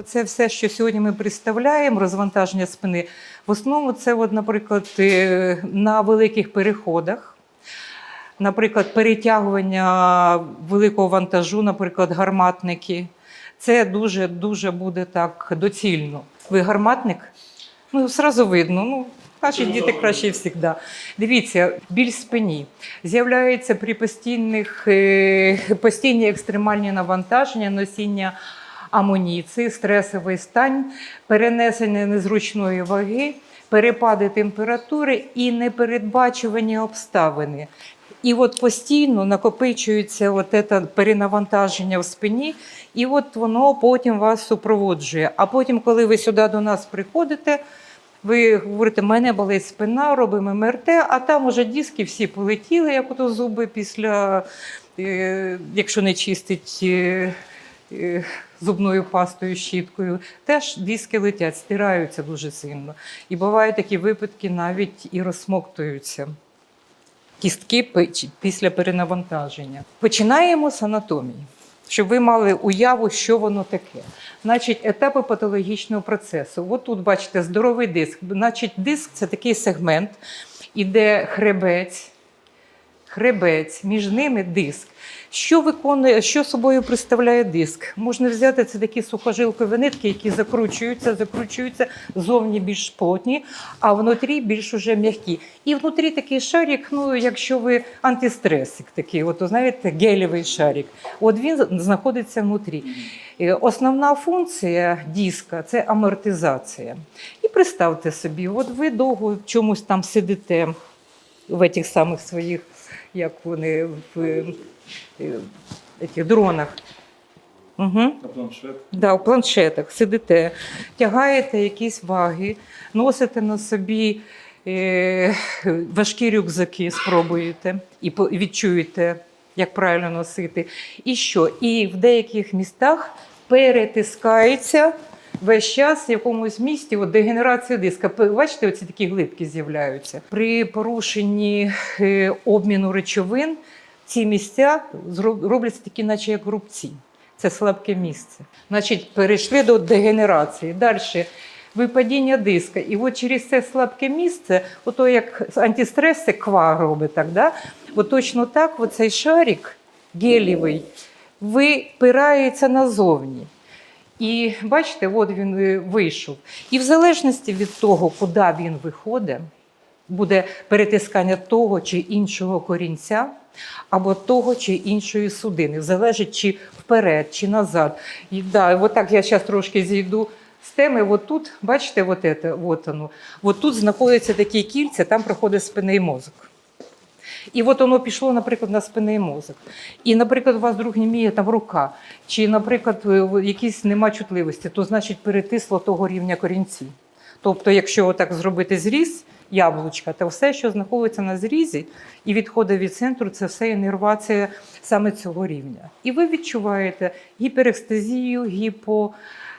Оце все, що сьогодні ми представляємо, розвантаження спини. В основному це, от, наприклад, е, на великих переходах. Наприклад, перетягування великого вантажу, наприклад, гарматники. Це дуже дуже буде так доцільно. Ви гарматник? Ну, зразу видно. Ну, наші діти краще завжди. Дивіться, біль спині з'являється при постійних е, постійні екстремальні навантаження, носіння амуніції, стресовий стан, перенесення незручної ваги, перепади температури і непередбачувані обставини. І от постійно накопичується от це перенавантаження в спині, і от воно потім вас супроводжує. А потім, коли ви сюди до нас приходите, ви говорите, мене болить спина, робимо МРТ, а там уже диски всі полетіли, як ото зуби після, е, якщо не чистить е, е, зубною пастою, щіткою, теж диски летять, стираються дуже сильно. І бувають такі випадки, навіть і розсмоктуються кістки після перенавантаження. Починаємо з анатомії, щоб ви мали уяву, що воно таке. Значить, етапи патологічного процесу. От тут бачите здоровий диск. Значить, диск це такий сегмент, іде хребець, хребець, між ними диск. Що виконує, що собою представляє диск? Можна взяти це такі сухожилкові нитки, які закручуються, закручуються зовні більш плотні, а внутрі більш уже м'які. І внутрі такий шарик, ну якщо ви антистресик такий, от знаєте, гелєвий шарик. От він знаходиться внутрі. Е, Основна функція диска це амортизація. І представте собі, от ви довго в чомусь там сидите в цих самих своїх, як вони в е, е, дронах. Угу. Планшет. Да, у планшетах сидите, тягаєте якісь ваги, носите на собі е, важкі рюкзаки, спробуєте і відчуєте, як правильно носити. І що? І в деяких містах перетискається весь час в якомусь місті от дегенерація диска. Бачите, оці такі глибки з'являються. При порушенні е, обміну речовин ці місця робляться такі, наче як рубці. Це слабке місце. Значить, перейшли до дегенерації. Далі випадіння диска. І от через це слабке місце, ото як антистрес це ква робить, так, да? от точно так оцей шарик гелєвий випирається назовні. І бачите, от він вийшов. І в залежності від того, куди він виходить, буде перетискання того чи іншого корінця, або того чи іншої судини, залежить чи вперед, чи назад. І да, от я зараз трошки зійду з теми. От тут, бачите, от це, от воно. От тут знаходяться такі кільця, там проходить спинний мозок. І от воно пішло, наприклад, на спинний мозок. І, наприклад, у вас друг німіє там рука, чи, наприклад, е, якісь нема чутливості, то значить перетисло того рівня корінці. Тобто, якщо отак зробити зріз яблучка, то все, що знаходиться на зрізі і відходить від центру, це все інервація саме цього рівня. І ви відчуваєте гіперекстазію, гіпо,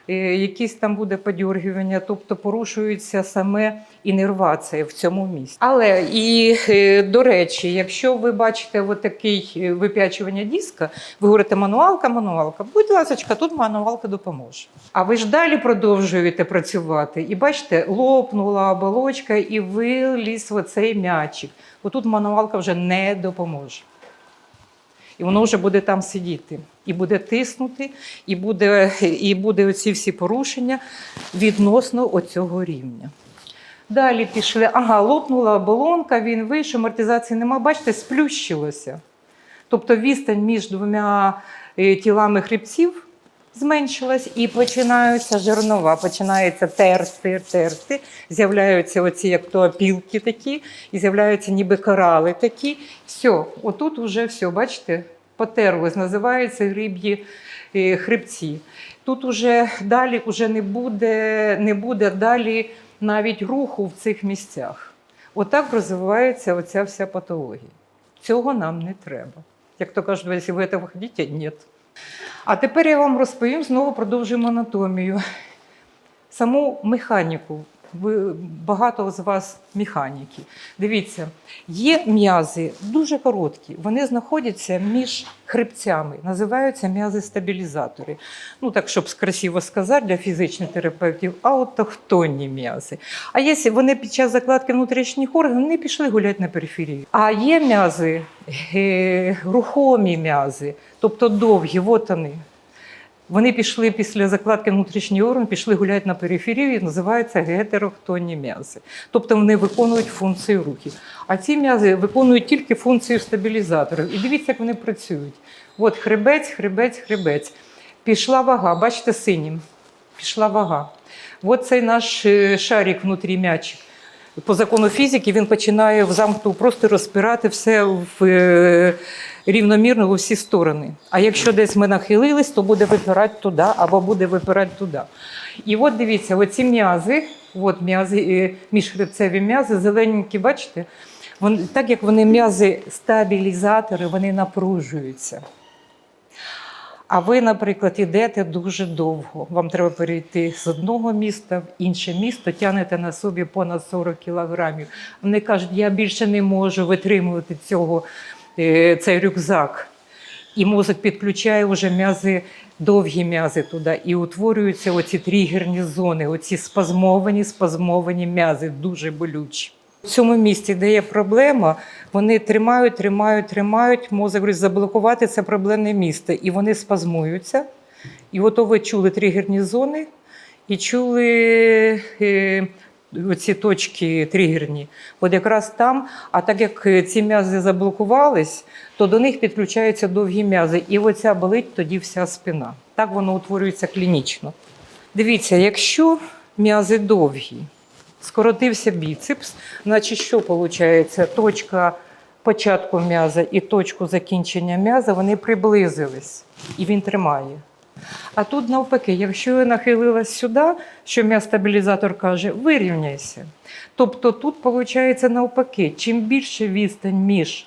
якісь там буде подьоргування, тобто порушується саме інервація в цьому місці. Але і е, до речі, якщо ви бачите отакий е, вип'ячування диска, ви говорите мануалка, мануалка, будь ласка, тут мануалка допоможе. А ви ж далі продовжуєте працювати, і бачите, лопнула оболочка і виліз оцей м'ячик. Отут мануалка вже не допоможе. І воно вже буде там сидіти, і буде тиснути, і буде, і буде оці всі порушення відносно оцього рівня. Далі пішли, ага, лопнула оболонка, він вийшов, амортизації нема. Бачите, сплющилося. Тобто відстань між двома е, тілами хребців зменшилась і починаються жернова, починається терти, терти, з'являються оці як то опілки такі, і з'являються ніби корали такі. Все, отут вже все, бачите, потерлось, називаються гриб'ї е, хребці. Тут уже далі уже не буде, не буде далі навіть руху в цих місцях. Отак розвивається оця вся патологія. Цього нам не треба. Як то кажуть, якщо ви цього хочете, ні. А тепер я вам розповім, знову продовжуємо анатомію. Саму механіку ви багато з вас механіки. Дивіться, є м'язи дуже короткі, вони знаходяться між хребцями, називаються м'язи-стабілізатори. Ну так, щоб красиво сказати для фізичних терапевтів, аутохтонні м'язи. А якщо вони під час закладки внутрішніх органів не пішли гуляти на периферію. А є м'язи, е, рухомі м'язи, тобто довгі, от вони. Вони пішли після закладки внутрішніх органів, пішли гуляти на периферію, і називаються гетерохтонні м'язи. Тобто вони виконують функцію рухів. А ці м'язи виконують тільки функцію стабілізаторів. І дивіться, як вони працюють. От хребець, хребець, хребець. Пішла вага, бачите, синім. Пішла вага. От цей наш е, шарик внутрі м'ячик. По закону фізики він починає в замкнутому просторі розпирати все в, е, рівномірно в усі сторони. А якщо десь ми нахилились, то буде випирати туди або буде випирати туди. І от дивіться, оці м'язи, от м'язи, е, міжхребцеві м'язи, зелененькі, бачите, вони, так як вони м'язи стабілізатори, вони напружуються. А ви, наприклад, йдете дуже довго. Вам треба перейти з одного міста в інше місто, тягнете на собі понад 40 кілограмів. Вони кажуть, я більше не можу витримувати цього, е, цей рюкзак. І мозок підключає вже м'язи, довгі м'язи туди, і утворюються оці тригерні зони, оці спазмовані, спазмовані м'язи, дуже болючі. В цьому місці, де є проблема, вони тримають, тримають, тримають. Мозок говорить, заблокувати це проблемне місце. І вони спазмуються. І от ви чули тригерні зони і чули е, ці точки тригерні. От якраз там, а так як ці м'язи заблокувались, то до них підключаються довгі м'язи. І оця болить тоді вся спина. Так воно утворюється клінічно. Дивіться, якщо м'язи довгі, скоротився біцепс, значить що виходить? Точка початку м'яза і точку закінчення м'яза вони приблизились, і він тримає. А тут навпаки, якщо я нахилилась сюди, що м'яз-стабілізатор каже, вирівняйся. Тобто тут виходить навпаки, чим більше відстань між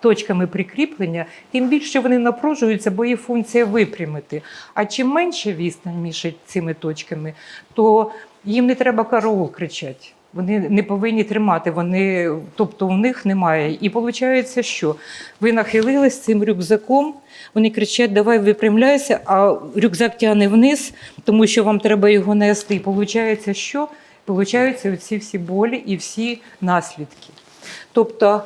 точками прикріплення, тим більше вони напружуються, бо їх функція випрямити. А чим менше відстань між цими точками, то їм не треба караул кричати. Вони не повинні тримати, вони, тобто у них немає. І виходить, що ви нахилились цим рюкзаком, вони кричать, давай випрямляйся, а рюкзак тягне вниз, тому що вам треба його нести. І виходить, що? Получаються оці всі болі і всі наслідки. Тобто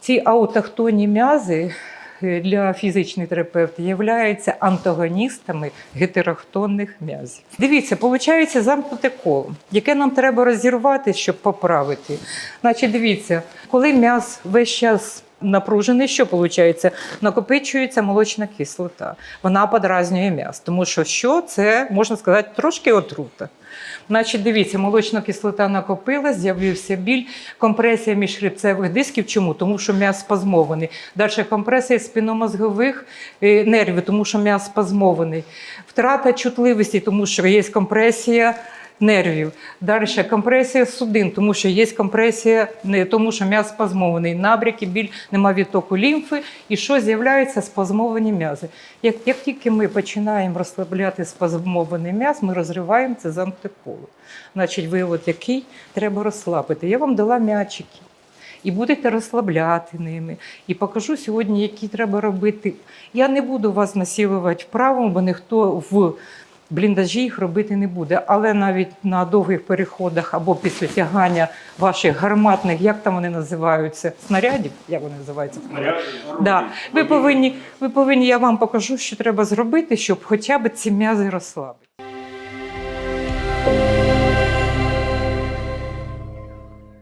ці аутохтонні м'язи для фізичних терапевтів являються антагоністами гетерохтонних м'язів. Дивіться, виходить замкнуте коло, яке нам треба розірвати, щоб поправити. Значить, дивіться, коли м'яз весь час напружений, що виходить? Накопичується молочна кислота. Вона подразнює м'яз, тому що що це можна сказати трошки отрута. Значить, дивіться, молочна кислота накопилась, з'явився біль, компресія міжхребцевих дисків. Чому? Тому що м'яз спазмований. Далі компресія спиномозгових е, нервів, тому що м'яз спазмований. Втрата чутливості, тому що є компресія нервів. Далі компресія судин, тому що є компресія, не тому що м'яз спазмований. Набряки, біль, нема відтоку лімфи. І що з'являються спазмовані м'язи. Як, як тільки ми починаємо розслабляти спазмований м'яз, ми розриваємо це замкнуте коло. Значить, вивод який треба розслабити. Я вам дала м'ячики. І будете розслабляти ними. І покажу сьогодні, які треба робити. Я не буду вас насилувати вправо, бо ніхто в бліндажі їх робити не буде. Але навіть на довгих переходах або після тягання ваших гарматних, як там вони називаються, снарядів, як вони називаються? Да. Ви повинні, ви повинні, я вам покажу, що треба зробити, щоб хоча б ці м'язи розслабити.